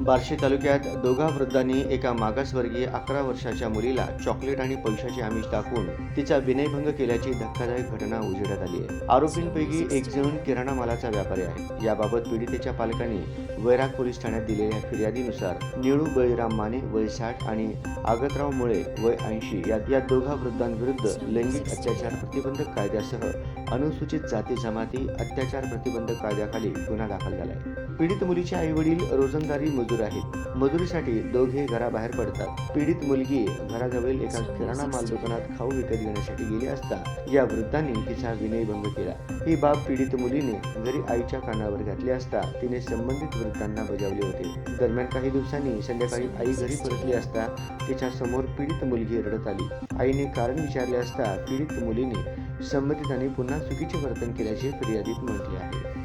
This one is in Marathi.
बार्शी तालुक्यात दोघा वृद्धांनी एका मागासवर्गीय अकरा वर्षाच्या मुलीला चॉकलेट आणि पैशाचे आमिष दाखवून तिचा विनयभंग केल्याची धक्कादायक घटना उजेडात आली आहे. आरोपींपैकी एक जण किराणा मालाचा व्यापारी आहे. याबाबत पीडितेच्या पालकांनी वैराग पोलीस ठाण्यात दिलेल्या फिर्यादीनुसार निळू बळीराम माने वय साठ आणि आगतराव मुळे वय ऐंशी या या दोघा वृद्धांविरुद्ध लैंगिक अत्याचार प्रतिबंधक कायद्यासह अनुसूचित जाती जमाती अत्याचार प्रतिबंधक कायद्याखाली गुन्हा दाखल झालाय. पीडित मुलीचे आई वडील रोजंदारी मजूर आहेत. मजुरीसाठी दोघे घराबाहेर पडतात. पीडित मुलगी घराजवळील एका किराणा माल दुकानात खाऊ विकत घेण्यासाठी गेली असता या वृद्धांनी तिचा विनयभंग केला. ही बाब पीडित मुलीने घरी आईच्या कानावर घातली असता तिने संबंधित वृद्धांना बजावले होते. दरम्यान काही दिवसांनी संध्याकाळी आई घरी परतली असता तिच्या समोर पीडित मुलगी रडत आली. आईने कारण विचारले असता पीडित मुलीने संबंधितांनी पुन्हा चुकीचे वर्तन केल्याचे फिर्यादीत म्हटले आहे.